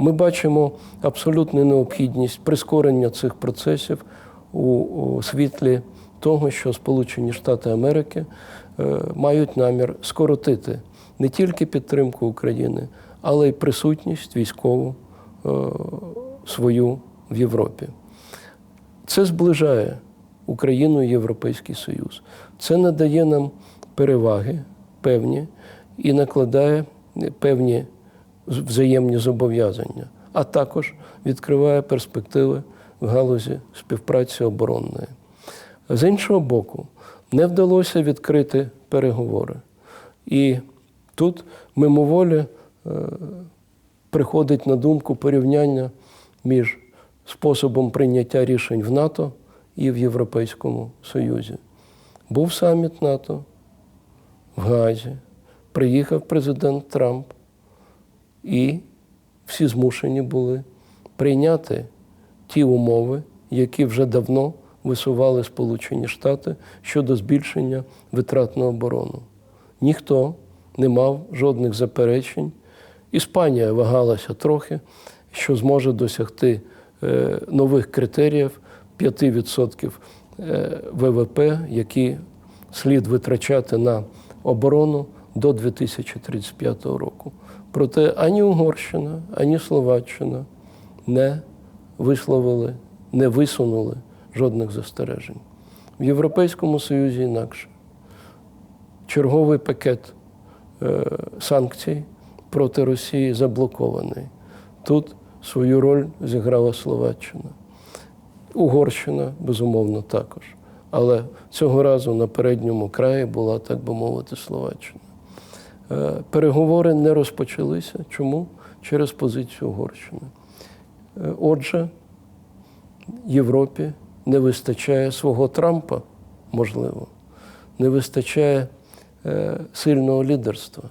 Ми бачимо абсолютну необхідність прискорення цих процесів у, світлі того, що Сполучені Штати Америки е, мають намір скоротити не тільки підтримку України, але й присутність військову е, свою в Європі. Це зближає Україну і Європейський Союз. Це надає нам переваги певні і накладає певні взаємні зобов'язання, а також відкриває перспективи в галузі співпраці оборонної. З іншого боку, не вдалося відкрити переговори. І тут мимоволі е, приходить на думку порівняння між способом прийняття рішень в НАТО і в Європейському Союзі. Був саміт НАТО в Газі, приїхав президент Трамп, і всі змушені були прийняти ті умови, які вже давно висували Сполучені Штати щодо збільшення витрат на оборону. Ніхто не мав жодних заперечень. Іспанія вагалася трохи, що зможе досягти е, нових критеріїв 5% е, ВВП, які слід витрачати на оборону до 2035 року. Проте ані Угорщина, ані Словаччина не висловили, не висунули жодних застережень. В Європейському Союзі інакше. Черговий пакет е, санкцій проти Росії заблокований. Тут свою роль зіграла Словаччина. Угорщина, безумовно, також. Але цього разу на передньому краї була, так би мовити, Словаччина. Е, Переговори не розпочалися. Чому? Через позицію Угорщини. Е, Отже, Європі не вистачає свого Трампа, можливо, не вистачає е, сильного лідерства.